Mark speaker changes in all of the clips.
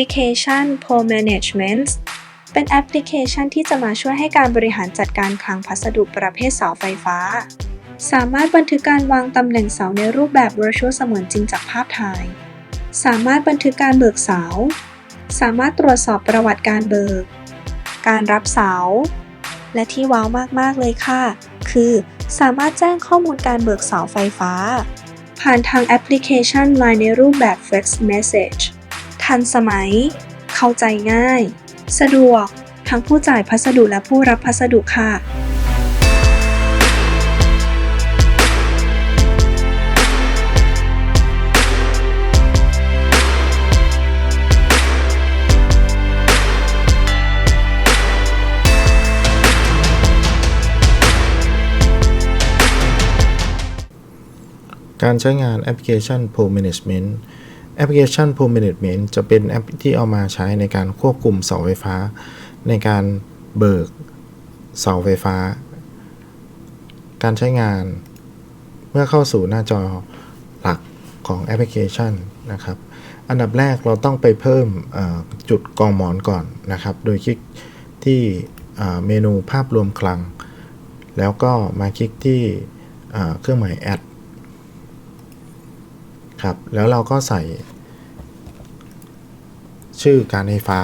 Speaker 1: ลิเคชัน Pole Management เป็นแอปพลิเคชันที่จะมาช่วยให้การบริหารจัดการคลังพัสดุประเภทเสาไฟฟ้า สามารถบันทึกการวางตำแหน่งเสาในรูปแบบ Virtual เสมือนจริงจากภาพถ่าย สามารถบันทึกการเบิกเสา สามารถตรวจสอบประวัติการเบิก การรับเสา และที่ว้าวมาก ๆ เลยค่ะ คือสามารถแจ้งข้อมูลการเบิกเสาไฟฟ้า ผ่านทางแอปพลิเคชัน Line ในรูปแบบ Flex Message ทันสมัย เข้าใจง่าย สะดวก ทั้งผู้จ่ายพัสดุและผู้รับพัสดุค่ะ
Speaker 2: การใช้งานแอปพลิเคชัน Pro Management แอปพลิเคชัน Pro Management จะเป็นแอปที่เอามาใช้ในการควบคุมเสาไฟฟ้า ในการเบิกเสาไฟฟ้า การใช้งาน เมื่อเข้าสู่หน้าจอหลักของแอปพลิเคชันนะครับ อันดับแรกเราต้องไปเพิ่มจุดกองหมอนก่อนนะครับ โดยคลิกที่เมนูภาพรวมคลัง แล้วก็มาคลิกที่เอ่อเครื่องหมายแอด ครับ แล้วเราก็ใส่ ชื่อการไฟฟ้า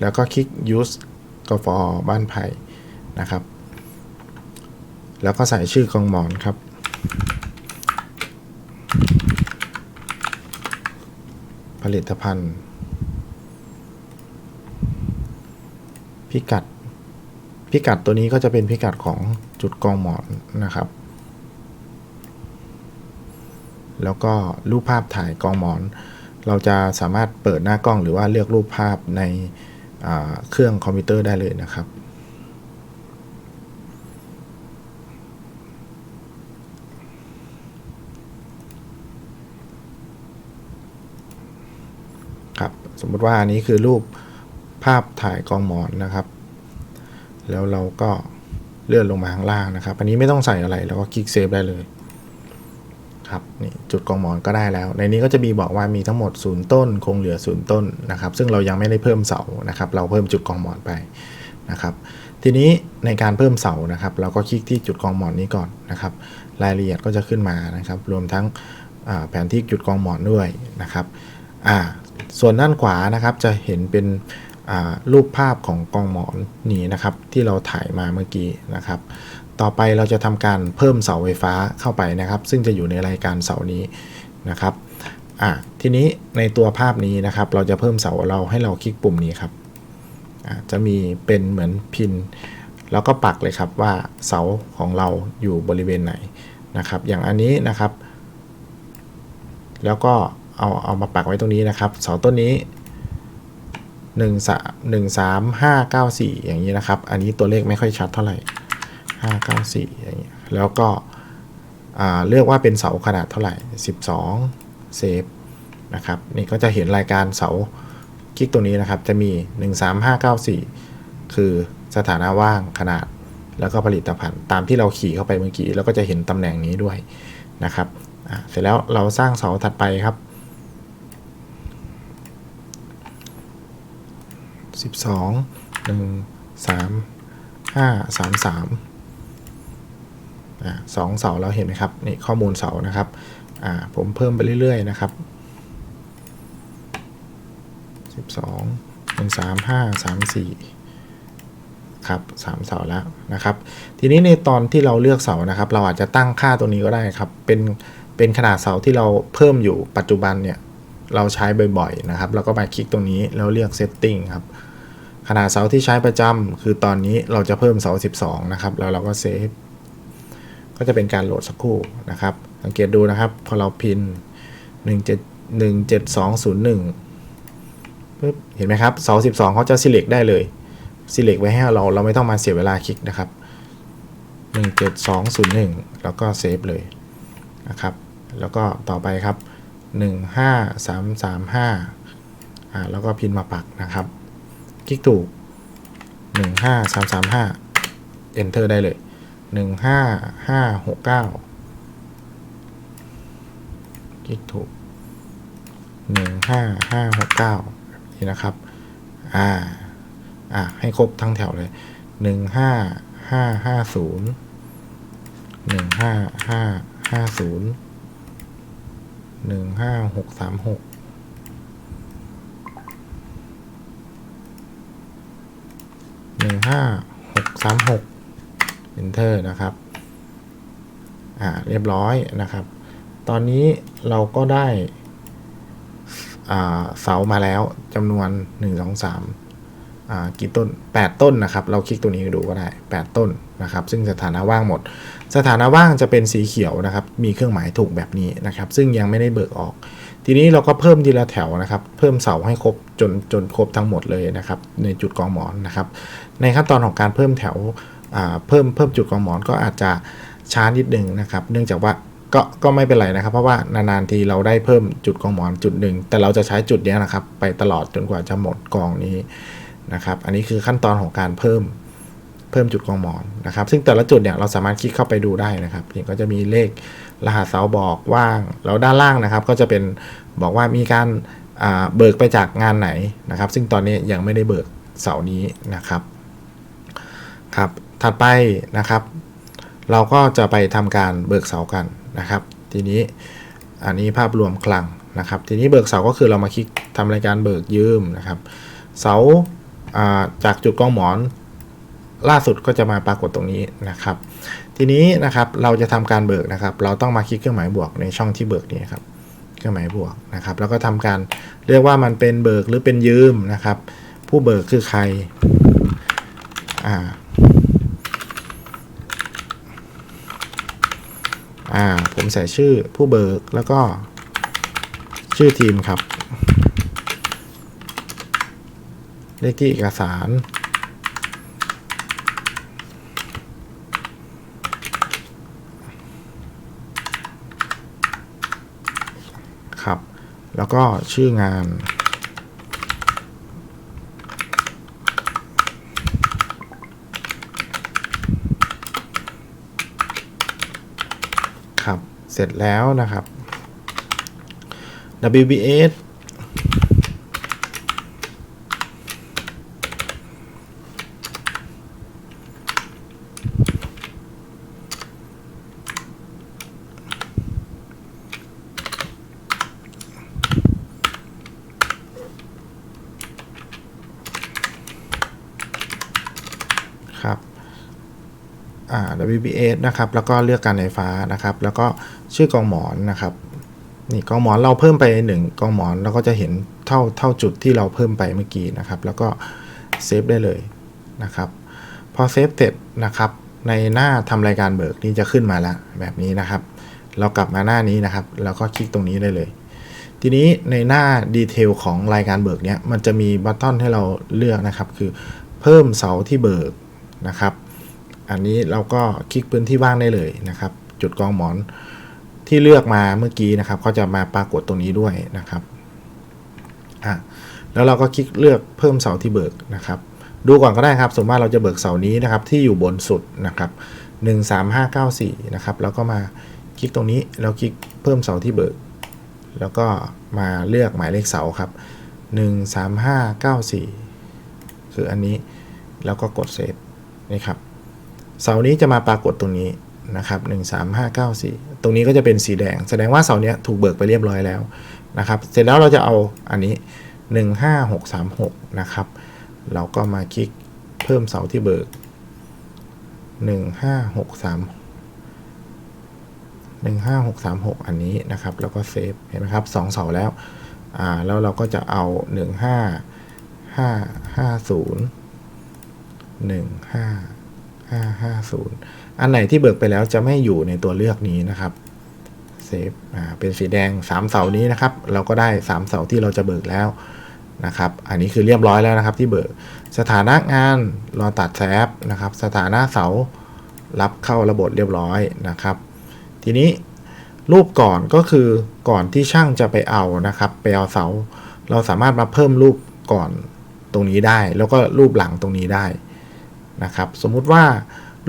Speaker 2: แล้วก็คลิก use กฟบ้านไผ่นะครับ แล้วก็ใส่ชื่อกองหมอนครับ ผลิตภัณฑ์ พิกัด พิกัดตัวนี้ก็จะเป็นพิกัดของจุดกองหมอนนะครับ แล้วก็รูปภาพถ่ายกองหมอน เราจะสามารถเปิดหน้ากล้องหรือว่าเลือกรูปภาพในเครื่องคอมพิวเตอร์ได้เลยนะครับ ครับ สมมติว่าอันนี้คือรูปภาพถ่ายกองหมอนนะครับ แล้วเราก็เลื่อนลงมาข้างล่างนะครับ อันนี้ไม่ต้องใส่อะไรแล้วก็คลิกเซฟได้เลยครับนี่จุดกองหมอนก็ได้แล้ว ในนี้ก็จะมีบอกว่ามีทั้งหมดศูนย์ต้น คงเหลือศูนย์ต้นนะครับ ซึ่งเรายังไม่ได้เพิ่มเสานะครับ เราเพิ่มจุดกองหมอนไปนะครับ ทีนี้ในการเพิ่มเสานะครับ เราก็คลิกที่จุดกองหมอนนี้ก่อนนะครับ รายละเอียดก็จะขึ้นมานะครับ รวมทั้งแผนที่จุดกองหมอนด้วยนะครับอ่าส่วนด้านขวานะครับจะเห็นเป็น รูปภาพของกองหมอนนี้นะครับ ที่เราถ่ายมาเมื่อกี้นะครับ ต่อไปเราจะทำการเพิ่มเสาไฟฟ้าเข้าไปนะครับ ซึ่งจะอยู่ในรายการเสานี้นะครับอะทีนี้ในตัวภาพนี้นะครับ เราจะเพิ่มเสาเราให้เราคลิกปุ่มนี้ครับอะจะมีเป็นเหมือนพิน แล้วก็ปักเลยครับว่าเสาของเราอยู่บริเวณไหนนะครับ อย่างอันนี้นะครับ แล้วก็เอาเอามาปักไว้ตรงนี้นะครับ เสาต้นนี้ 1 3 1 3 5 9 4 อย่างนี้นะครับ อันนี้ตัวเลขไม่ค่อยชัดเท่าไหร่ 594 อย่างเงี้แล้วก็เลือกว่าเป็นเสาขนาดเท่าไหร่ 12 เซฟนะครับ นี่ก็จะเห็นรายการเสาคลิกตัวนี้นะครับ จะมี 13594 คือสถานะว่างขนาด แล้วก็ผลิตภัณฑ์ตามที่เราขี่เข้าไปเมื่อกี้ แล้วก็จะเห็นตำแหน่งนี้ด้วยนะครับเสร็จแล้วเราสร้างเสาถัดไปครับ 12 1 3 5 3 3อ่าสองเสาเราเห็นไหมครับนี่ข้อมูลเสานะครับผมเพิ่มไปเรื่อยๆนะครับ12 1 3 5 3 4ครับ3เสาแล้วนะครับ ทีนี้ในตอนที่เราเลือกเสานะครับ เราอาจจะตั้งค่าตัวนี้ก็ได้ครับ เป็นเป็นขนาดเสาที่เราเพิ่มอยู่ปัจจุบันเนี่ย เราใช้บ่อยๆนะครับ แล้วก็มาคลิกตรงนี้แล้วเลือก setting ครับ ขนาดเสาที่ใช้ประจำคือตอนนี้เราจะเพิ่มเสา 12 นะครับ แล้วเราก็เซฟ ก็จะเป็นการโหลดสักครู่นะครับ สังเกตดูนะครับ พอเราพิน17 17201ปึ๊บเห็นไหมครับเสา 12 เขาจะ select ได้เลย select ไว้ให้เรา เราไม่ต้องมาเสียเวลาคลิกนะครับ 17201 แล้วก็เซฟเลยนะครับ แล้วก็ต่อไปครับ 15335อ่าแล้วก็พินมาปักนะครับ คลิกถูก 15335 Enter ได้เลย 15569 คลิกถูก 15569 นี่นะครับ อ่า อ่า ให้ครบทั้งแถวเลย 15550 15550 15636 ห้าหกสามหก enter นะครับ อ่า เรียบร้อยนะครับ ตอนนี้เราก็ได้เสามาแล้วจำนวน 1 2 3อ่ากี่ต้น 8 ต้นนะครับ เราคลิกตัวนี้ดูก็ได้ 8 ต้นนะครับ ซึ่งสถานะว่างหมด สถานะว่างจะเป็นสีเขียวนะครับ มีเครื่องหมายถูกแบบนี้นะครับ ซึ่งยังไม่ได้เบิกออก ทีนี้เราก็เพิ่มทีละแถวนะครับ เพิ่มเสาให้ครบจนจนครบทั้งหมดเลยนะครับ ในจุดกองหมอนนะครับ ในขั้นตอนของการเพิ่มแถวเพิ่มเพิ่มจุดกองหมอนก็อาจจะช้านิดนึงนะครับ เนื่องจากว่าก็ก็ไม่เป็นไรนะครับ เพราะว่านานๆทีเราได้เพิ่มจุดกองหมอนจุดหนึ่งแต่เราจะใช้จุดนี้นะครับ ไปตลอดจนกว่าจะหมดกองนี้นะครับ อันนี้คือขั้นตอนของการเพิ่มเพิ่มจุดกองหมอนนะครับ ซึ่งแต่ละจุดเนี่ยเราสามารถคลิกเข้าไปดูได้นะครับที่ก็จะมีเลข รหัสเสาบอกว่าง แล้วด้านล่างนะครับ ก็จะเป็นบอกว่ามีการาเบิกไปจากงานไหนนะครับ ซึ่งตอนนี้ยังไม่ได้เบิกเสานี้นะครับครับ ถัดไปนะครับ เราก็จะไปทำการเบิกเสากันนะครับ ทีนี้อันนี้ภาพรวมคลังนะครับ ทีนี้เบิกเสาก็คือเรามาคลิกทำรายการเบิกยืมนะครับ เสาาจากจุดกล้องหมอนล่าสุดก็จะมาปรากฏตรงนี้นะครับ ทีนี้นะครับเราจะทำการเบิกนะครับ เราต้องมาคลิกเครื่องหมายบวกในช่องที่เบิกนี้ครับเครื่องหมายบวกนะครับ แล้วก็ทำการเรียกว่ามันเป็นเบิกหรือเป็นยืมนะครับ ผู้เบิกคือใครอ่าอ่าผมใส่ชื่อผู้เบิกแล้วก็ชื่อทีมครับ เลขที่เอกสาร ครับ แล้วก็ชื่องานครับ เสร็จแล้วนะครับ WBS ครับ อ่า WBS นะครับแล้วก็เลือกการไฟฟ้านะครับ แล้วก็ชื่อกองหมอนนะครับนี่กองหมอนเราเพิ่มไป 1กองหมอนเราก็จะเห็นเท่าเท่าจุดที่เราเพิ่มไปเมื่อกี้นะครับ แล้วก็เซฟได้เลยนะครับพอเซฟเสร็จนะครับ ในหน้าทำรายการเบิกนี่จะขึ้นมาแล้วแบบนี้นะครับ เรากลับมาหน้านี้นะครับ แล้วก็คลิกตรงนี้ได้เลย ทีนี้ในหน้าดีเทลของรายการเบิกเนี้ยมันจะมีบัตตอนให้เราเลือกนะครับ คือเพิ่มเสาที่เบิกนะครับ อันนี้เราก็คลิกพื้นที่ว่างได้เลยนะครับ จุดกองหมอนที่เลือกมาเมื่อกี้นะครับ ก็จะมาปรากฏตรงนี้ด้วยนะครับอะแล้วเราก็คลิกเลือกเพิ่มเสาที่เบิกนะครับ ดูก่อนก็ได้ครับสมมติว่าเราจะเบิกเสานี้นะครับ ที่อยู่บนสุดนะครับ13594นะครับแล้วก็มาคลิกตรงนี้แล้วคลิกเพิ่มเสาที่เบิก แล้วก็มาเลือกหมายเลขเสาครับ13594 คืออันนี้แล้วก็กดเซฟนี่ครับ เสานี้จะมาปรากฏตรงนี้นะครับ13594 ตรงนี้ก็จะเป็นสีแดง แสดงว่าเสาเนี้ยถูกเบิกไปเรียบร้อยแล้วนะครับ เสร็จแล้วเราจะเอาอันนี้ 15636 นะครับ เราก็มาคลิกเพิ่มเสาที่เบิก 1 5 6 3 15636 อันนี้นะครับ แล้วก็เซฟ เห็นไหมครับ2เสาแล้ว อ่า แล้วเราก็จะเอา 15550 550 อันไหนที่เบิกไปแล้วจะไม่อยู่ในตัวเลือกนี้นะครับเซฟเป็นสีแดง 3 เสานี้นะครับ เราก็ได้ 3 เสาที่เราจะเบิกแล้วนะครับ อันนี้คือเรียบร้อยแล้วนะครับที่เบิกสถานะงานรอตัดแซฟนะครับ สถานะเสารับเข้าระบบเรียบร้อยนะครับ ทีนี้รูปก่อนก็คือก่อนที่ช่างจะไปเอานะครับ ไปเอาเสา เราสามารถมาเพิ่มรูปก่อนตรงนี้ได้ แล้วก็รูปหลังตรงนี้ได้ นะครับสมมุติว่า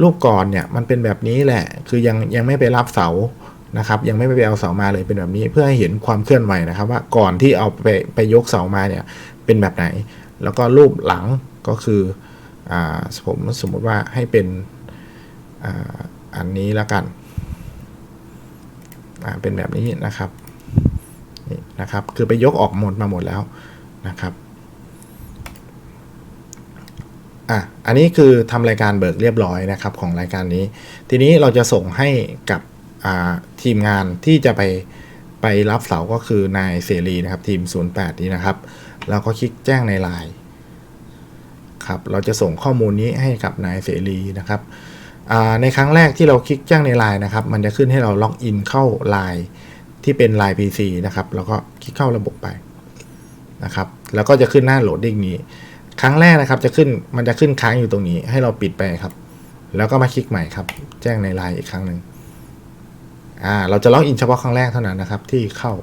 Speaker 2: รูปก่อนเนี่ยมันเป็นแบบนี้แหละคือยังยังไม่ไปรับเสานะครับยังไม่ไปเอาเสามาเลยเป็นแบบนี้เพื่อให้เห็นความเคลื่อนไหวนะครับ ว่าก่อนที่เอาไปไปยกเสามาเนี่ยเป็นแบบไหน แล้วก็รูปหลังก็คืออ่าผมสมมติว่าให้เป็นอ่าอันนี้แล้วกันอ่าเป็นแบบนี้นะครับนี่นะครับคือไปยกออกหมดมาหมดแล้วนะครับ อะอันนี้คือทำรายการเบิกเรียบร้อยนะครับของรายการนี้ ทีนี้เราจะส่งให้กับทีมงานที่จะไปไปรับเสาก็คือนายเสรีนะครับทีม 08 นี้นะครับ เราก็คลิกแจ้งในไลน์ครับเราจะส่งข้อมูลนี้ให้กับนายเสรีนะครับในครั้งแรกที่เราคลิกแจ้งในไลน์นะครับ มันจะขึ้นให้เราล็อกอินเข้าไลน์ที่เป็นไลน์ PC นะครับ แล้วก็คลิกเข้าระบบไปนะครับ แล้วก็จะขึ้นหน้าโหลดดิ้งนี้ ครั้งแรกนะครับจะขึ้นมันจะขึ้นค้างอยู่ตรงนี้ ให้เราปิดไปครับ แล้วก็มาคลิกใหม่ครับ แจ้งในไลน์อีกครั้งหนึ่งอ่าเราจะล็อกอินเฉพาะครั้งแรกเท่านั้นนะครับ ที่เข้า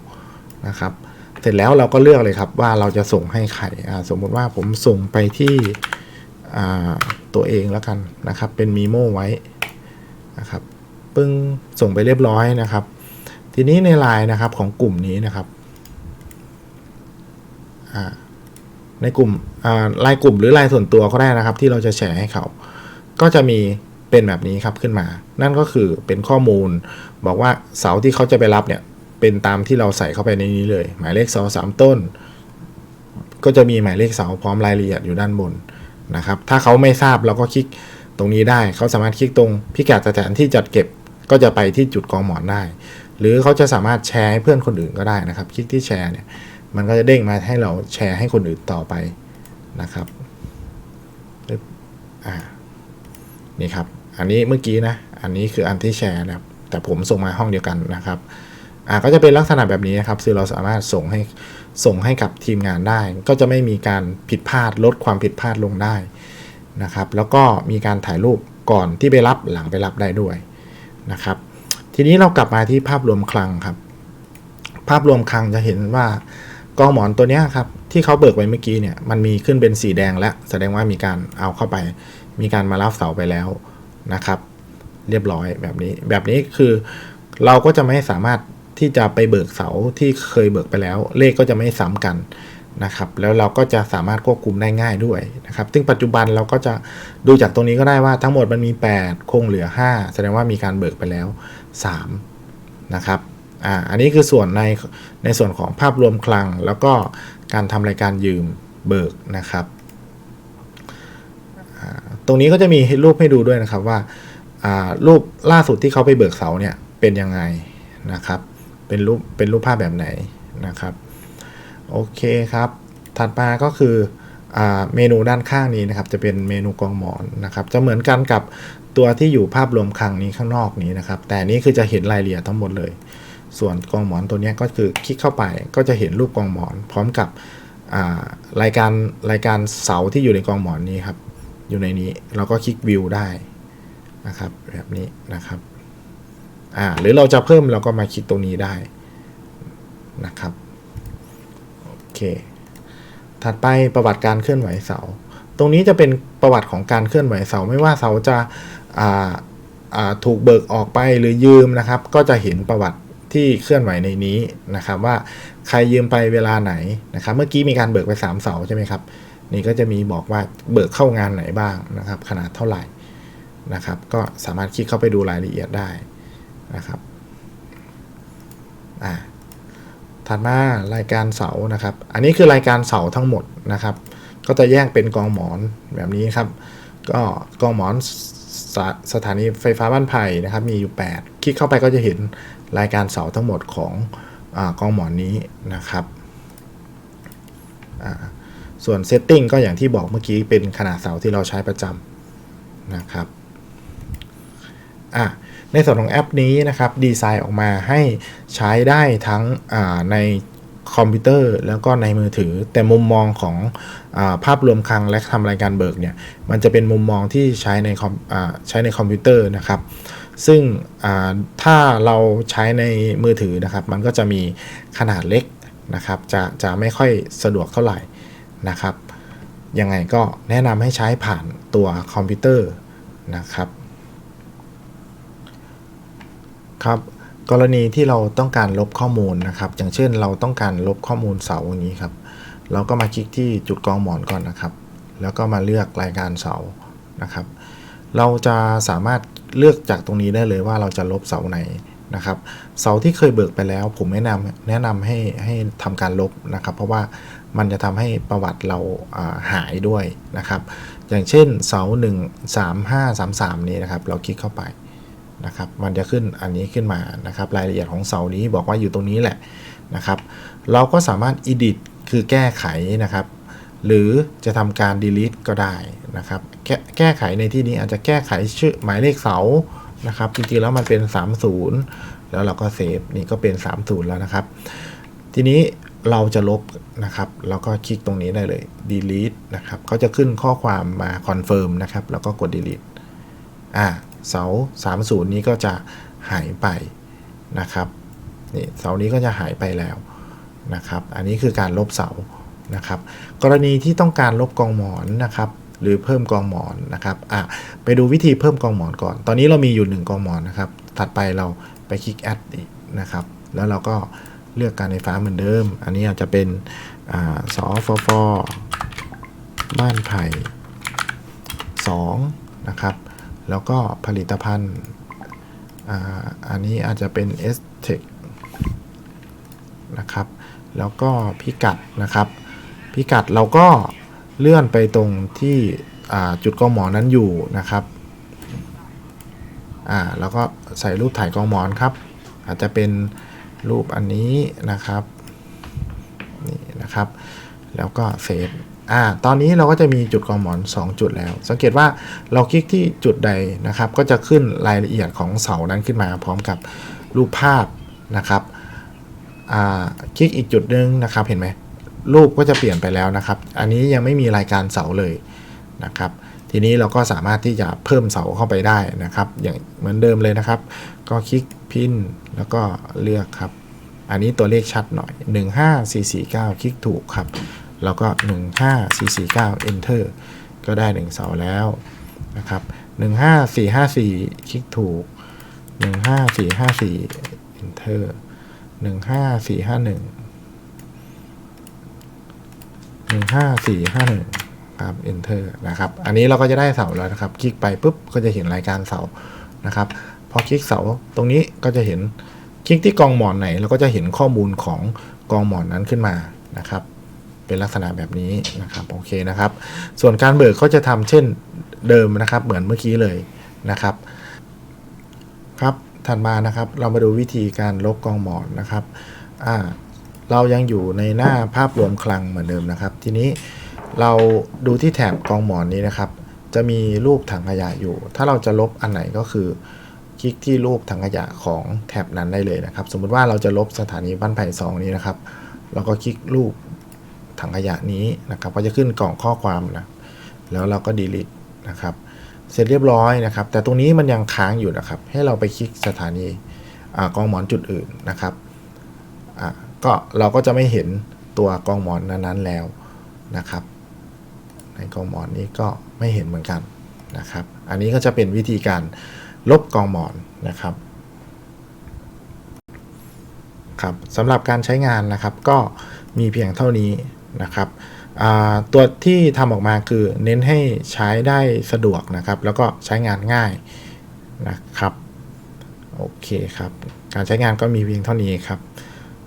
Speaker 2: นะครับ เสร็จแล้วเราก็เลือกเลยครับว่าเราจะส่งให้ใครอ่าสมมุติว่าผมส่งไปที่อ่าตัวเองแล้วกันนะครับ เป็นมีโมไว้นะครับปึ้งส่งไปเรียบร้อยนะครับ ทีนี้ในไลน์นะครับของกลุ่มนี้นะครับอ่า ในกลุ่มไลน์กลุ่มหรือไลน์ส่วนตัวก็ได้นะครับ ที่เราจะแชร์ให้เขา ก็จะมีเป็นแบบนี้ครับขึ้นมา นั่นก็คือเป็นข้อมูล บอกว่าเสาที่เขาจะไปรับเนี่ยเป็นตามที่เราใส่เข้าไปในนี้เลย หมายเลขเสาสามต้น ก็จะมีหมายเลขเสาพร้อมรายละเอียดอยู่ด้านบนนะครับ ถ้าเขาไม่ทราบเราก็คลิกตรงนี้ได้ เขาสามารถคลิกตรงพิกัดสถานที่จัดเก็บก็จะไปที่จุดกองหมอนได้ หรือเขาจะสามารถแชร์ให้เพื่อนคนอื่นก็ได้นะครับ คลิกที่แชร์เนี่ย มันก็จะเด้งมาให้เราแชร์ให้คนอื่นต่อไปนะครับอ่านี่ครับ อันนี้เมื่อกี้นะ อันนี้คืออันที่แชร์นะครับ แต่ผมส่งมาห้องเดียวกันนะครับ อ่าก็จะเป็นลักษณะแบบนี้นะครับ คือเราสามารถส่งให้ส่งให้กับทีมงานได้ ก็จะไม่มีการผิดพลาดลดความผิดพลาดลงได้นะครับ แล้วก็มีการถ่ายรูปก่อนที่ไปรับหลังไปรับได้ด้วยนะครับ ทีนี้เรากลับมาที่ภาพรวมคลังครับ ภาพรวมคลังจะเห็นว่า กองหมอนตัวนี้ครับที่เขาเบิกไว้เมื่อกี้เนี่ยมันมีขึ้นเป็นสีแดงแล้วแสดงว่ามีการเอาเข้าไป มีการมารับเสาไปแล้วนะครับ เรียบร้อยแบบนี้ แบบนี้คือเราก็จะไม่สามารถที่จะไปเบิกเสาที่เคยเบิกไปแล้ว เลขก็จะไม่ซ้ำกันนะครับ แล้วเราก็จะสามารถควบคุมได้ง่ายด้วยนะครับ ซึ่งปัจจุบันเราก็จะดูจากตรงนี้ก็ได้ว่าทั้งหมดมันมี 8 คงเหลือ 5 แสดงว่ามีการเบิกไปแล้ว 3 นะครับ อ่าอันนี้คือส่วนในในส่วนของภาพรวมคลัง แล้วก็การทำรายการยืมเบิกนะครับตรงนี้ก็จะมีรูปให้ดูด้วยนะครับว่าอ่ารูปล่าสุดที่เขาไปเบิกเสาเนี่ยเป็นยังไงนะครับ เป็นรูปเป็นรูปภาพแบบไหนนะครับ โอเคครับ ถัดมาก็คืออาเมนูด้านข้างนี้นะครับ จะเป็นเมนูกองหมอนนะครับ จะเหมือนกันกับตัวที่อยู่ภาพรวมคลังนี้ข้างนอกนี้นะครับ แต่นี้คือจะเห็นรายละเอียดทั้งหมดเลย ส่วนกองหมอนตัวนี้ก็คือคลิกเข้าไปก็จะเห็นรูปกองหมอน พร้อมกับรายการรายการเสาที่อยู่ในกองหมอนนี้ครับ อยู่ในนี้เราก็คลิกวิวได้นะครับ แบบนี้นะครับอ่าหรือเราจะเพิ่มเราก็มาคลิกตรงนี้ได้นะครับโอเคถัดไปประวัติการเคลื่อนไหวเสา ตรงนี้จะเป็นประวัติของการเคลื่อนไหวเสา ไม่ว่าเสาจะาาถูกเบิกออกไปหรือยืมนะครับ ก็จะเห็นประวัติ ที่เคลื่อนไหวในนี้นะครับว่าใครยืมไปเวลาไหนนะครับเมื่อกี้มีการเบิกไปสามเสาใช่ไหมครับนี่ก็จะมีบอกว่าเบิกเข้างานไหนบ้างนะครับ ขนาดเท่าไหร่นะครับ ก็สามารถคลิกเข้าไปดูรายละเอียดได้นะครับอ่าถัดมารายการเสานะครับ อันนี้คือรายการเสาทั้งหมดนะครับ ก็จะแยกเป็นกองหมอนแบบนี้ครับ ก็กองหมอนสสถานีไฟฟ้าบ้านไผ่นะครับ มีอยู่ 8 คลิกเข้าไปก็จะเห็น รายการเสาทั้งหมดของอกองหมอนนี้นะครับส่วนเซตติ้งก็อย่างที่บอกเมื่อกี้เป็นขนาดเสาที่เราใช้ประจำนะครับในส่วนของแอปนี้นะครับดีไซน์ออกมาให้ใช้ได้ทั้งในคอมพิวเตอร์แล้วก็ในมือถือ แต่มุมมองของอภาพรวมคลังและทำรายการเบิกเนี่ยมันจะเป็นมุมมองที่ใช้ในคอมใช้ในคอมพิวเตอร์นะครับ ซึ่งถ้าเราใช้ในมือถือนะครับ มันก็จะมีขนาดเล็กนะครับ จะจะไม่ค่อยสะดวกเท่าไหร่นะครับ ยังไงก็แนะนำให้ใช้ผ่านตัวคอมพิวเตอร์นะครับ ครับ กรณีที่เราต้องการลบข้อมูลนะครับ อย่างเช่นเราต้องการลบข้อมูลเสาอย่างนี้ครับ เราก็มาคลิกที่จุดกองหมอนก่อนนะครับ แล้วก็มาเลือกรายการเสานะครับ เราจะสามารถ เลือกจากตรงนี้ได้เลยว่าเราจะลบเสาไหนนะครับ เสาที่เคยเบิกไปแล้ว ผมแนะนำแนะนำให้ให้ทำการลบนะครับ เพราะว่ามันจะทำให้ประวัติเราาหายด้วยนะครับ อย่างเช่นเสา 1 3 5 3 3 นี้นะครับ เราคลิกเข้าไปนะครับ มันจะขึ้นอันนี้ขึ้นมานะครับ รายละเอียดของเสานี้บอกว่าอยู่ตรงนี้แหละนะครับ เราก็สามารถ edit คือแก้ไขนะครับ หรือจะทำการ delete ก็ได้นะครับแก้แก้ไขในที่นี้อาจจะแก้ไขชื่อหมายเลขเสานะครับจริงๆแล้วมันเป็น 30 แล้วเราก็เซฟนี่ก็เป็น 30 แล้วนะครับ ทีนี้เราจะลบนะครับ เราก็คลิกตรงนี้ได้เลย delete นะครับเขาจะขึ้นข้อความมา confirm นะครับ แล้วก็กด delete อ่าเสา 30 นี้ก็จะหายไปนะครับนี่เสานี้ก็จะหายไปแล้วนะครับ อันนี้คือการลบเสา นะครับ กรณีที่ต้องการลบกองหมอนนะครับ หรือเพิ่มกองหมอนนะครับอะไปดูวิธีเพิ่มกองหมอนก่อน ตอนนี้เรามีอยู่ 1 กองหมอนนะครับ ถัดไปเราไปคลิก add อีกนะครับ แล้วเราก็เลือกการไฟฟ้าเหมือนเดิม อันนี้อาจจะเป็นอ่าสอฟฟบ้านไผ่2นะครับ แล้วก็ผลิตภัณฑ์อ,อันนี้อาจจะเป็น s t e c h นะครับ แล้วก็พิกัดนะครับ พิกัดเราก็เลื่อนไปตรงที่จุดกองหมอนนั้นอยู่นะครับอ่าแล้วก็ใส่รูปถ่ายกองหมอนครับ อาจจะเป็นรูปอันนี้นะครับนี่นะครับ แล้วก็เซฟอ่าตอนนี้เราก็จะมีจุดกองหมอน 2 จุดแล้ว สังเกตว่าเราคลิกที่จุดใดนะครับ ก็จะขึ้นรายละเอียดของเสานั้นขึ้นมาพร้อมกับรูปภาพนะครับอ่าคลิกอีกจุดหนึงนะครับเห็นไหม รูปก็จะเปลี่ยนไปแล้วนะครับ อันนี้ยังไม่มีรายการเสาเลยนะครับ ทีนี้เราก็สามารถที่จะเพิ่มเสาเข้าไปได้นะครับ อย่างเหมือนเดิมเลยนะครับ ก็คลิกพินแล้วก็เลือกครับ อันนี้ตัวเลขชัดหน่อย 15449 คลิกถูกครับ แล้วก็ 15449 enter ก็ได้ 1 เสาแล้วนะครับ 15454 คลิกถูก 15454 enter 15451 15451ครับ enter นะครับ อันนี้เราก็จะได้เสาแล้วนะครับ คลิกไปปุ๊บก็จะเห็นรายการเสานะครับ พอคลิกเสาตรงนี้ก็จะเห็นคลิกที่กองหมอนไหนเราก็จะเห็นข้อมูลของกองหมอนนั้นขึ้นมานะครับ เป็นลักษณะแบบนี้นะครับโอเคนะครับ ส่วนการเบิกเขาจะทำเช่นเดิมนะครับ เหมือนเมื่อกี้เลยนะครับ ครับถัดมานะครับ เรามาดูวิธีการลบกองหมอนนะครับอ่า เรายังอยู่ในหน้าภาพรวมคลังเหมือนเดิมนะครับ ทีนี้เราดูที่แถบกองหมอนนี้นะครับ จะมีรูปถังขยะอยู่ ถ้าเราจะลบอันไหนก็คือ คลิกที่รูปถังขยะของแถบนั้นได้เลยนะครับ สมมุติว่าเราจะลบสถานีบ้านไผ่สองนี้นะครับ เราก็คลิกรูปถังขยะนี้นะครับ ก็จะขึ้นกล่องข้อความนะแล้วเราก็ delete นะครับ เสร็จเรียบร้อยนะครับ แต่ตรงนี้มันยังค้างอยู่นะครับ ให้เราไปคลิกสถานีอกองหมอนจุดอื่นนะครับอ่า ก็เราก็จะไม่เห็นตัวกองหมอนนั้นๆแล้วนะครับ ในกองหมอนนี้ก็ไม่เห็นเหมือนกันนะครับ อันนี้ก็จะเป็นวิธีการลบกองหมอนนะครับครับสำหรับการใช้งานนะครับก็มีเพียงเท่านี้นะครับตัวที่ทำออกมาคือเน้นให้ใช้ได้สะดวกนะครับ แล้วก็ใช้งานง่ายนะครับ โอเคครับ การใช้งานก็มีเพียงเท่านี้ครับ